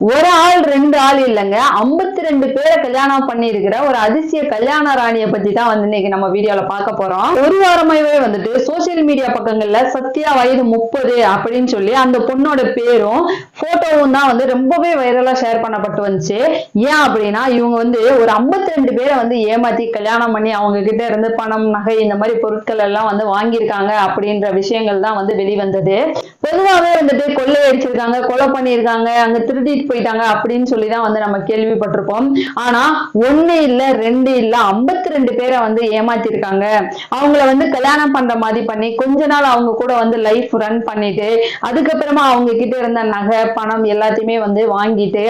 ஒரு ஆள் ரெண்டு ஆள் இல்லைங்க. ஐம்பத்தி ரெண்டு பேரை கல்யாணம் பண்ணியிருக்கிற ஒரு அதிசய கல்யாண ராணியை பத்தி தான் வந்து இன்னைக்கு நம்ம வீடியோல பார்க்க போறோம். ஒரு வாரமாவே வந்துட்டு சோசியல் மீடியா பக்கங்கள்ல சத்யா வயது முப்பது அப்படின்னு சொல்லி அந்த பொண்ணோட பேரும் போட்டோவும் தான் வந்து ரொம்பவே வைரலா ஷேர் பண்ணப்பட்டு வந்துச்சு. ஏன் அப்படின்னா இவங்க வந்து ஒரு ஐம்பத்தி ரெண்டு பேரை வந்து ஏமாத்தி கல்யாணம் பண்ணி அவங்க கிட்ட இருந்து பணம் நகை இந்த மாதிரி பொருட்கள் எல்லாம் வந்து வாங்கியிருக்காங்க அப்படின்ற விஷயங்கள் தான் வந்து வெளிவந்தது. பொதுவாகவே வந்துட்டு கொள்ளை அடிச்சிருக்காங்க கொலை பண்ணியிருக்காங்க அங்க திருடிட்டு போயிட்டாங்க அப்படின்னு சொல்லி தான் வந்து நம்ம கேள்விப்பட்டிருப்போம். ஆனா ஒண்ணு இல்ல ரெண்டு இல்ல ஐம்பத்தி ரெண்டு பேரை வந்து ஏமாத்திருக்காங்க. அவங்கள வந்து கல்யாணம் பண்ற மாதிரி பண்ணி கொஞ்ச நாள் அவங்க கூட வந்து லைஃப் ரன் பண்ணிட்டு அதுக்கப்புறமா அவங்க கிட்ட இருந்த நகை பணம் எல்லாத்தையுமே வந்து வாங்கிட்டு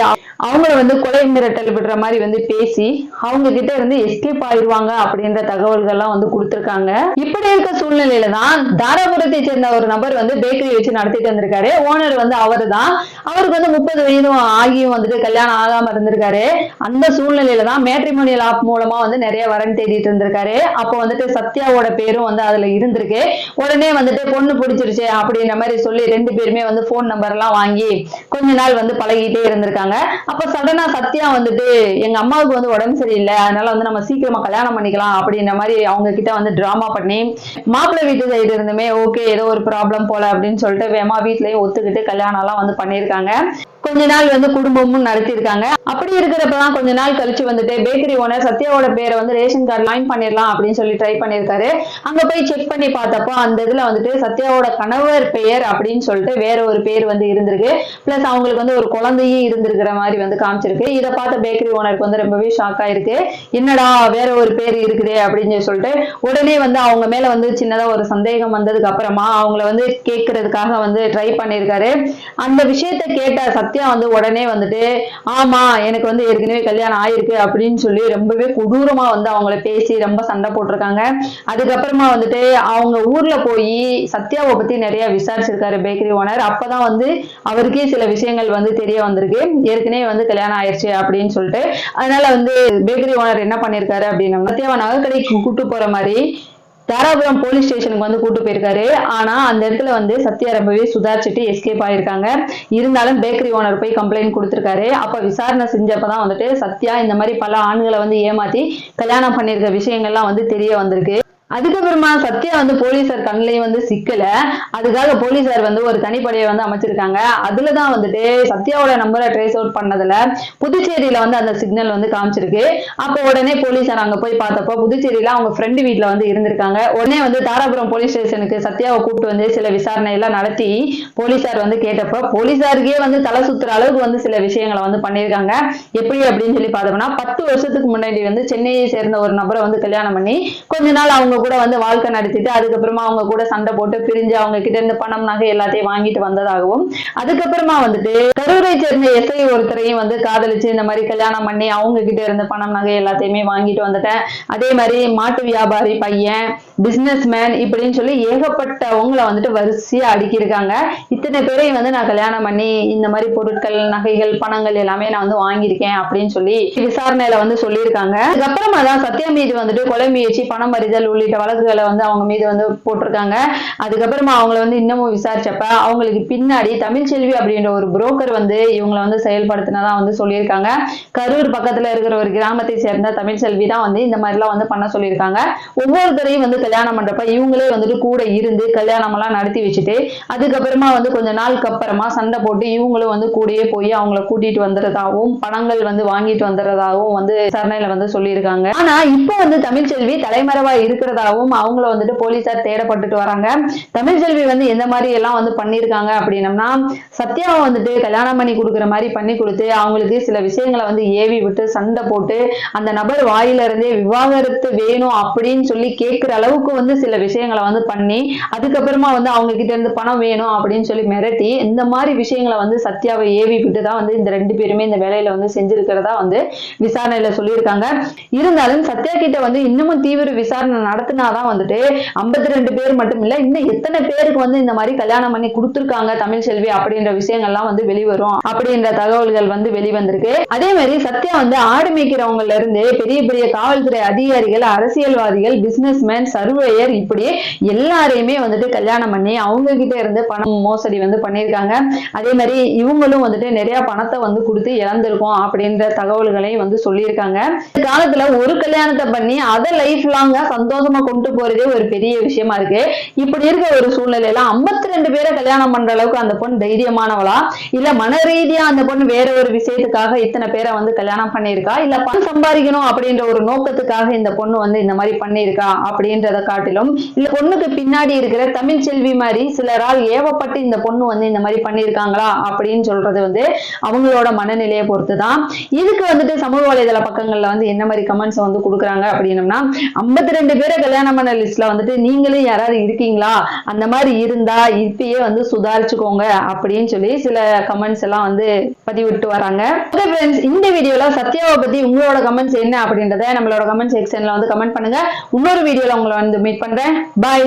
அவங்கள வந்து கொலை மிரட்டல் விடுற மாதிரி வந்து பேசி அவங்க கிட்ட இருந்து எஸ்கேப் ஆயிடுவாங்க அப்படின்ற தகவல்கள்லாம் வந்து கொடுத்துருக்காங்க. இப்படி இருக்க சூழ்நிலையில தான் தாராபுரத்தை சேர்ந்த ஒரு நபர் வந்து பேக்கரி வச்சு நடத்திட்டு வந்திருக்காரு. ஓனர் வந்து அவரு தான் அவருக்கு வந்து முப்பது வயதும் ஆகியும் வந்துட்டு கல்யாணம் ஆகாம இருந்திருக்காரு. அந்த சூழ்நிலையில தான் மேட்ரிமோனியல் ஆப் மூலமா வந்து நிறைய வரன் தேடிட்டு இருந்திருக்காரு. அப்போ வந்துட்டு சத்யாவோட பேரும் வந்து அதுல இருந்திருக்கு. உடனே வந்துட்டு பொண்ணு பிடிச்சிருச்சு அப்படின்ற மாதிரி சொல்லி ரெண்டு பேருமே வந்து போன் நம்பர் எல்லாம் வாங்கி கொஞ்ச நாள் வந்து பழகிட்டே இருந்திருக்காங்க. அப்ப சடனா சத்யா வந்துட்டு எங்க அம்மாவுக்கு வந்து உடம்பு சரியில்லை அதனால வந்து நம்ம சீக்கிரமா கல்யாணம் பண்ணிக்கலாம் அப்படின்ற மாதிரி அவங்க கிட்ட வந்து டிராமா பண்ணி மாப்பிள்ளை வீட்டு சைடு இருந்துமே ஓகே ஏதோ ஒரு ப்ராப்ளம் போல அப்படின்னு சொல்லிட்டு வேமா வீட்லயும் ஒத்துக்கிட்டு கல்யாணம் எல்லாம் வந்து பண்ணியிருக்காங்க. கொஞ்ச நாள் வந்து குடும்பமும் நடத்தியிருக்காங்க. அப்படி இருக்கிறப்பதான் கொஞ்ச நாள் கழிச்சு வந்துட்டு பேக்கரி ஓனர் சத்யாவோட பேரை வந்து ரேஷன் கார்டு லைன் பண்ணிடலாம் அப்படின்னு சொல்லி ட்ரை பண்ணியிருக்காரு. அங்க போய் செக் பண்ணி பார்த்தப்போ அந்த இதுல வந்துட்டு சத்யாவோட கணவர் பெயர் அப்படின்னு சொல்லிட்டு வேற ஒரு பேர் வந்து இருந்திருக்கு. பிளஸ் அவங்களுக்கு வந்து ஒரு குழந்தையும் இருந்திருக்கிற மாதிரி வந்து காமிச்சிருக்கு. இதை பார்த்த பேக்கரி ஓனருக்கு வந்து ரொம்பவே ஷாக் ஆயிருக்கு. என்னடா வேற ஒரு பேர் இருக்குதே அப்படின்னு சொல்லிட்டு உடனே வந்து அவங்க மேல வந்து சின்னதா ஒரு சந்தேகம் வந்ததுக்கு அப்புறமா அவங்கள வந்து கேட்கறதுக்காக வந்து ட்ரை பண்ணியிருக்காரு. அந்த விஷயத்த கேட்ட சத்யா வந்து உடனே வந்துட்டு ஆமா எனக்கு வந்து ஏற்கனவே கல்யாணம் ஆயிருக்கு அப்படின்னு சொல்லி ரொம்பவே கொடூரமா வந்து அவங்கள பேசி ரொம்ப சண்டை போட்டிருக்காங்க. அதுக்கப்புறமா வந்துட்டு அவங்க ஊர்ல போய் சத்யாவை பத்தி நிறைய விசாரிச்சிருக்காரு பேக்கரி ஓனர். அப்பதான் வந்து அவருக்கே சில விஷயங்கள் வந்து தெரிய வந்திருக்கு. ஏற்கனவே வந்து கல்யாணம் ஆயிடுச்சு அப்படின்னு சொல்லிட்டு. அதனால வந்து பேக்கரி ஓனர் என்ன பண்ணிருக்காரு அப்படின்னா சத்யாவை நகைக்கடைக்கு கூட்டு போற மாதிரி தாராபுரம் போலீஸ் ஸ்டேஷனுக்கு வந்து கூட்டு போயிருக்காரு. ஆனா அந்த இடத்துல வந்து சத்யா ரொம்பவே சுதாரிச்சுட்டு எஸ்கேப் ஆயிருக்காங்க. இருந்தாலும் பேக்கரி ஓனர் போய் கம்ப்ளைண்ட் கொடுத்திருக்காரு. அப்ப விசாரணை செஞ்சப்பதான் வந்துட்டு சத்யா இந்த மாதிரி பல ஆண்களை வந்து ஏமாத்தி கல்யாணம் பண்ணிருக்க விஷயங்கள்லாம் வந்து தெரிய வந்திருக்கு. அதுக்கப்புறமா சத்யா வந்து போலீசார் கண்ணிலையும் வந்து சிக்கல. அதுக்காக போலீசார் வந்து ஒரு தனிப்படையை வந்து அமைச்சிருக்காங்க. அதுலதான் வந்துட்டு சத்யாவோட நம்பரை ட்ரேஸ் அவுட் பண்ணதுல புதுச்சேரியில வந்து அந்த சிக்னல் வந்து காமிச்சிருக்கு. அப்போ உடனே போலீசார் அங்க போய் பார்த்தப்போ புதுச்சேரியில அவங்க ஃப்ரெண்டு வீட்டுல வந்து இருந்திருக்காங்க. உடனே வந்து தாராபுரம் போலீஸ் ஸ்டேஷனுக்கு சத்யாவை கூப்பிட்டு வந்து சில விசாரணை எல்லாம் நடத்தி போலீசார் வந்து கேட்டப்போ போலீசாருக்கே வந்து தலை சுத்துற அளவுக்கு வந்து சில விஷயங்களை வந்து பண்ணியிருக்காங்க. எப்படி அப்படின்னு சொல்லி பார்த்தோம்னா பத்து வருஷத்துக்கு முன்னாடி வந்து சென்னையை சேர்ந்த ஒரு நபரை வந்து கல்யாணம் பண்ணி கொஞ்ச நாள் அவங்க கூட வந்து வாழ்க்கை நடத்திட்டு அதுக்கப்புறமா அவங்க கூட சண்டை போட்டு பிரிஞ்சு அவங்க கிட்ட இருந்து பணம் நகை எல்லாத்தையும் வாங்கிட்டு வந்ததாகவும் அதுக்கப்புறமா வந்துட்டு கரூரை சேர்ந்த எஸ்ஐ ஒருத்தரையும் வந்து காதலிச்சு இந்த மாதிரி கல்யாணம் பண்ணி அவங்க கிட்ட இருந்து பணம் நகை எல்லாத்தையுமே வாங்கிட்டு வந்துட்டேன். அதே மாதிரி மாட்டு வியாபாரி பையன் பிசினஸ் மேன் இப்படின்னு சொல்லி ஏகப்பட்டவங்கள வந்துட்டு வரிசையா அடுக்கியிருக்காங்க. இத்தனை பேரையும் வந்து நான் கல்யாணம் பண்ணி இந்த மாதிரி பொருட்கள் நகைகள் பணங்கள் எல்லாமே நான் வந்து வாங்கியிருக்கேன் அப்படின்னு சொல்லி விசாரணையில வந்து சொல்லியிருக்காங்க. அதுக்கப்புறமா தான் சத்யா மீது வந்துட்டு கொலை முயற்சி பணம் அறிதல் உள்ளிட்ட வழக்குகளை வந்து அவங்க மீது வந்து போட்டிருக்காங்க. அதுக்கப்புறமா அவங்கள வந்து இன்னமும் விசாரிச்சப்ப அவங்களுக்கு பின்னாடி தமிழ்ச்செல்வி அப்படின்ற ஒரு புரோக்கர் வந்து இவங்களை வந்து செயல்படுத்தினதா வந்து சொல்லியிருக்காங்க. கரூர் பக்கத்துல இருக்கிற ஒரு கிராமத்தை சேர்ந்த தமிழ்ச்செல்வி தான் வந்து இந்த மாதிரிலாம் வந்து பண்ண சொல்லியிருக்காங்க. ஒவ்வொருத்தரையும் வந்து கல்யாணம் பண்றப்ப இவங்களே வந்துட்டு கூட இருந்து கல்யாணம் எல்லாம் நடத்தி வச்சுட்டு அதுக்கப்புறமா வந்து கொஞ்ச நாளுக்கு அப்புறமா சண்டை போட்டு இவங்களும் வந்து கூடயே போய் அவங்கள கூட்டிட்டு வந்துறதாகவும் பணங்கள் வந்து வாங்கிட்டு வந்துறதாகவும் வந்து சரணையில வந்து சொல்லியிருக்காங்க. ஆனா இப்போ வந்து தமிழ்ச்செல்வி தலைமறைவா இருக்கிறதாகவும் அவங்கள வந்துட்டு போலீசார் தேடப்பட்டுட்டு வராங்க. தமிழ்ச்செல்வி வந்து எந்த மாதிரி எல்லாம் வந்து பண்ணியிருக்காங்க அப்படின்னம்னா சத்யாவை வந்துட்டு கல்யாணம் பண்ணி கொடுக்குற மாதிரி பண்ணி கொடுத்து அவங்களுக்கு சில விஷயங்களை வந்து ஏவி விட்டு சண்டை போட்டு அந்த நபர் வாயிலிருந்தே விவாகரத்து வேணும் அப்படின்னு சொல்லி கேட்குற அளவுக்கு வந்து சில விஷயங்களை வந்து பண்ணி அதுக்கப்புறமா வந்து அவங்க கிட்ட இருந்து பணம் வேணும் அப்படின்னு சொல்லி மிரட்டி இந்த மாதிரி விஷயங்களை வந்து சத்யாவை ஏவி விட்டு தான் வந்து இந்த ரெண்டு பேருமே இந்த வேலையில வந்து செஞ்சிருக்கிறதா வந்து விசாரணையில சொல்லியிருக்காங்க. இருந்தாலும் சத்யா கிட்ட வந்து இன்னமும் தீவிர விசாரணை நட நடத்தினாதான் வந்துட்டு ஐம்பத்தி ரெண்டு பேர் மட்டும் இல்ல இன்னும் எத்தனை பேருக்கு வந்து இந்த மாதிரி கல்யாணம் பண்ணி கொடுத்துருக்காங்க தமிழ் செல்வி அப்படின்ற விஷயங்கள்லாம் வந்து வெளிவரும் அப்படின்ற தகவல்கள் வந்து வெளிவந்திருக்கு. அதே மாதிரி சத்யா வந்து ஆடு மேய்க்கிறவங்கல இருந்து பெரிய பெரிய காவல்துறை அதிகாரிகள் அரசியல்வாதிகள் பிசினஸ் மேன் சர்வேயர் இப்படி எல்லாரையுமே வந்துட்டு கல்யாணம் பண்ணி அவங்க கிட்ட இருந்து பணம் மோசடி வந்து பண்ணியிருக்காங்க. அதே மாதிரி இவங்களும் வந்துட்டு நிறைய பணத்தை வந்து கொடுத்து இழந்திருக்கோம் அப்படின்ற தகவல்களையும் வந்து சொல்லியிருக்காங்க. காலத்துல ஒரு கல்யாணத்தை பண்ணி அதை லைஃப் லாங்கா சந்தோஷம் கொண்டு போறதே ஒரு பெரிய விஷயமா இருக்கு. இப்படி இருக்க ஒரு சூழ்நிலையில ஐம்பத்தி ரெண்டு பேரை கல்யாணம் பண்ற அளவுக்கு அந்த பொண்ணு தைரியமானவளா? இல்ல மன ரீதியா அந்த பொண்ணு வேற ஒரு விஷயத்துக்காக இத்தனை பேரை வந்து கல்யாணம் பண்ணியிருக்கா? இல்ல பணம் சம்பாதிக்கணும் அப்படின்ற ஒரு நோக்கத்துக்காக இந்த பொண்ணு வந்து இந்த மாதிரி பண்ணியிருக்கா அப்படின்றத காட்டிலும் இல்ல பொண்ணுக்கு பின்னாடி இருக்கிற தமிழ் செல்வி மாதிரி சிலரால் ஏவப்பட்டு இந்த பொண்ணு வந்து இந்த மாதிரி பண்ணியிருக்காங்களா அப்படின்னு சொல்றது வந்து அவங்களோட மனநிலையை பொறுத்து தான் இதுக்கு வந்துட்டு சமூக வலைதள பக்கங்கள்ல வந்து என்ன மாதிரி கமெண்ட்ஸ் வந்து கொடுக்குறாங்க அப்படின்னம்னா ஐம்பத்தி ரெண்டு பேரை கல்யாணம் பண்ண லிஸ்ட்ல வந்துட்டு நீங்களும் யாராவது இருக்கீங்களா? அந்த மாதிரி இருந்தா இப்பயே வந்து சுதாரிச்சுக்கோங்க அப்படின்னு சொல்லி சில கமெண்ட்ஸ் எல்லாம் வந்து பதிவிட்டு வராங்க. ஓகே ஃப்ரெண்ட்ஸ் இந்த வீடியோல சத்யாவை பத்தி உங்களோட கமெண்ட்ஸ் என்ன அப்படின்றத நம்மளோட கமெண்ட் செக்ஷன்ல வந்து கமெண்ட் பண்ணுங்க. இன்னொரு வீடியோல உங்களை வந்து மீட் பண்றேன். பாய்